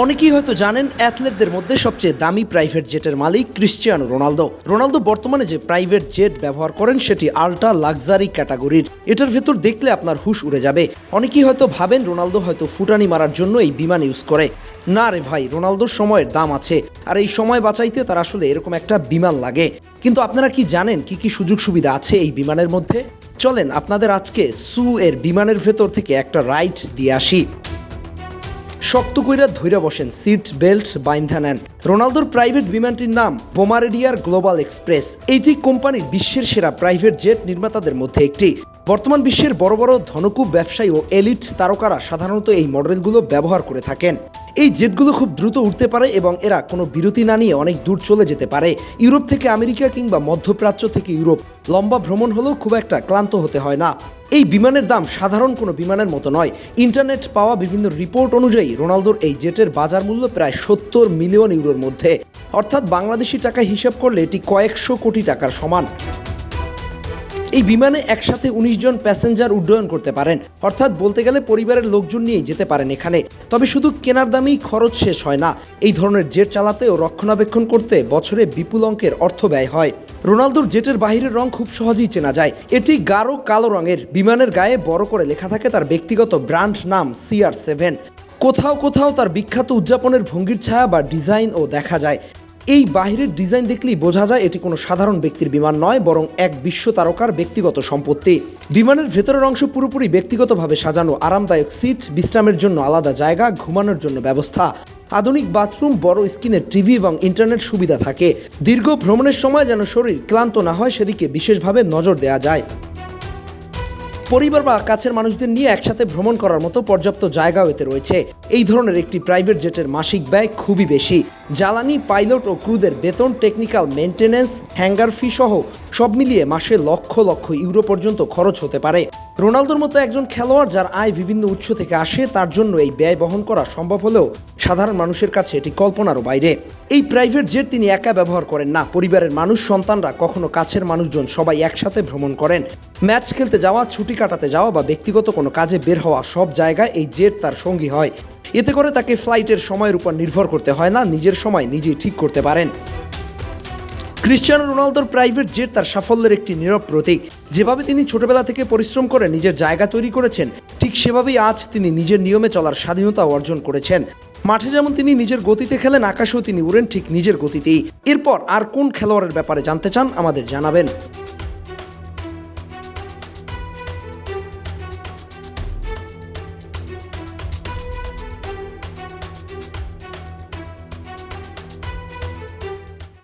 অনেকেই হয়তো জানেন অ্যাথলেটদের মধ্যে সবচেয়ে দামি প্রাইভেট জেটের মালিক ক্রিশ্চিয়ানো রোনালদো। রোনালদো বর্তমানে যে প্রাইভেট জেট ব্যবহার করেন সেটি আল্ট্রা লাক্সারি ক্যাটাগরির। এটার ভেতর দেখলে আপনার হুশ উড়ে যাবে। অনেকেই হয়তো ভাবেন রোনালদো হয়তো ফুটানি মারার জন্য এই বিমান ইউজ করে। না রে ভাই, রোনালদোর সময়ের দাম আছে। আর এই সময় বাঁচাইতে তার আসলে এরকম একটা বিমান লাগে। কিন্তু আপনারা কি জানেন কি কি সুযোগ সুবিধা আছে এই বিমানের মধ্যে? চলেন আপনাদের আজকে সু এর বিমানের ভেতর থেকে একটা রাইড দিয়ে আসি। শক্ত কইরা ধইরা বসেন, সিট বেল্ট বাইন্ধা নেন। রোনালদোর প্রাইভেট বিমানটির নাম বোমারেডিয়ার গ্লোবাল এক্সপ্রেস। এইটি কোম্পানির বিশ্বের সেরা প্রাইভেট জেট নির্মাতাদের মধ্যে একটি। বর্তমান বিশ্বের বড় বড় ধনকুব ব্যবসায়ী ও এলিট তারকারা সাধারণত এই মডেলগুলো ব্যবহার করে থাকেন। এই জেটগুলো খুব দ্রুত উঠতে পারে এবং এরা কোনো বিরতি না নিয়ে অনেক দূর চলে যেতে পারে। ইউরোপ থেকে আমেরিকা কিংবা মধ্যপ্রাচ্য থেকে ইউরোপ, লম্বা ভ্রমণ হলেও খুব একটা ক্লান্ত হতে হয় না। এই বিমানের দাম সাধারণ কোনো বিমানের মতো নয়। ইন্টারনেট পাওয়া বিভিন্ন রিপোর্ট অনুযায়ী রোনালদোর এই জেটের বাজার মূল্য প্রায় সত্তর মিলিয়ন ইউরোর মধ্যে। অর্থাৎ বাংলাদেশি টাকা হিসাব করলে এটি কয়েকশো কোটি টাকার সমান। এই বিমানে একসাথে উনিশ জন প্যাসেঞ্জার উড্ডয়ন করতে পারেন। অর্থাৎ বলতে গেলে পরিবারের লোকজন নিয়েই যেতে পারেন এখানে। তবে শুধু কেনার দামেই খরচ শেষ হয় না। এই ধরনের জেট চালাতে ও রক্ষণাবেক্ষণ করতে বছরে বিপুল অঙ্কের অর্থ ব্যয় হয়। রোনালদোর জেটের বাহিরের রং খুব সহজেই চেনা যায়। এটি গাঢ় কালো রঙের। বিমানের গায়ে বড় করে লেখা থাকে তার ব্যক্তিগত ব্র্যান্ড নাম সিআর সেভেন কোথাও কোথাও তার বিখ্যাত উদযাপনের ভঙ্গির ছায়া বা ডিজাইনও দেখা যায়। এই বাহিরের ডিজাইন দেখলেই বোঝা যায় এটি কোনো সাধারণ ব্যক্তির বিমান নয়, বরং এক বিশ্ব তারকার ব্যক্তিগত সম্পত্তি। বিমানের ভেতরের অংশ পুরোপুরি ব্যক্তিগতভাবে সাজানো, আরামদায়ক সিট, বিশ্রামের জন্য আলাদা জায়গা, ঘুমানোর জন্য ব্যবস্থা। আধুনিক বাথরুম, বড় স্ক্রিনের টিভি এবং ইন্টারনেট সুবিধা থাকে। দীর্ঘ ভ্রমণের সময় যেন শরীর ক্লান্ত না হয়, সেদিকে বিশেষভাবে নজর দেওয়া যায়। পরিবার বা কাছের মানুষদের নিয়ে একসাথে ভ্রমণ করার মতো পর্যাপ্ত জায়গাও এতে রয়েছে। এই ধরনের একটি প্রাইভেট জেটের মাসিক ব্যয় খুবই বেশি। জ্বালানি, পাইলট ও ক্রুদের বেতন, টেকনিক্যাল মেনটেন্যান্স হ্যাঙ্গার ফি সহ সব মিলিয়ে মাসে লক্ষ লক্ষ ইউরো পর্যন্ত খরচ হতে পারে। রোনালদোর মতো একজন খেলোয়াড় যার আয় বিভিন্ন উৎস থেকে আসে, তার জন্য এই ব্যয় বহন করা সম্ভব হলেও সাধারণ মানুষের কাছে এটি কল্পনারও বাইরে। এই প্রাইভেট জেট তিনি একা ব্যবহার করেন না। পরিবারের মানুষ, সন্তানরা কখনো কাছের মানুষজন সবাই একসাথে ভ্রমণ করেন। ম্যাচ খেলতে যাওয়া, ছুটি কাটাতে যাওয়া বা ব্যক্তিগত কোনো কাজে বের হওয়া সব জায়গায় এই জেট তার সঙ্গী হয়। এতে করে তাকে ফ্লাইটের সময়ের উপর নির্ভর করতে হয় না, নিজের সময় নিজেই ঠিক করতে পারেন। ক্রিশ্চিয়ানো রোনালদোর প্রাইভেট জেট তার সাফল্যের একটি নীরব প্রতীক। যেভাবে তিনি ছোটবেলা থেকে পরিশ্রম করে নিজের জায়গা তৈরি করেছেন, ঠিক সেভাবেই আজ তিনি নিজের নিয়মে চলার স্বাধীনতা অর্জন করেছেন। মাঠে যেমন তিনি নিজের গতিতে খেলেন, আকাশেও তিনি উড়েন ঠিক নিজের গতিতেই। এরপর আর কোন খেলোয়াড়ের ব্যাপারে জানতে চান আমাদের জানাবেন।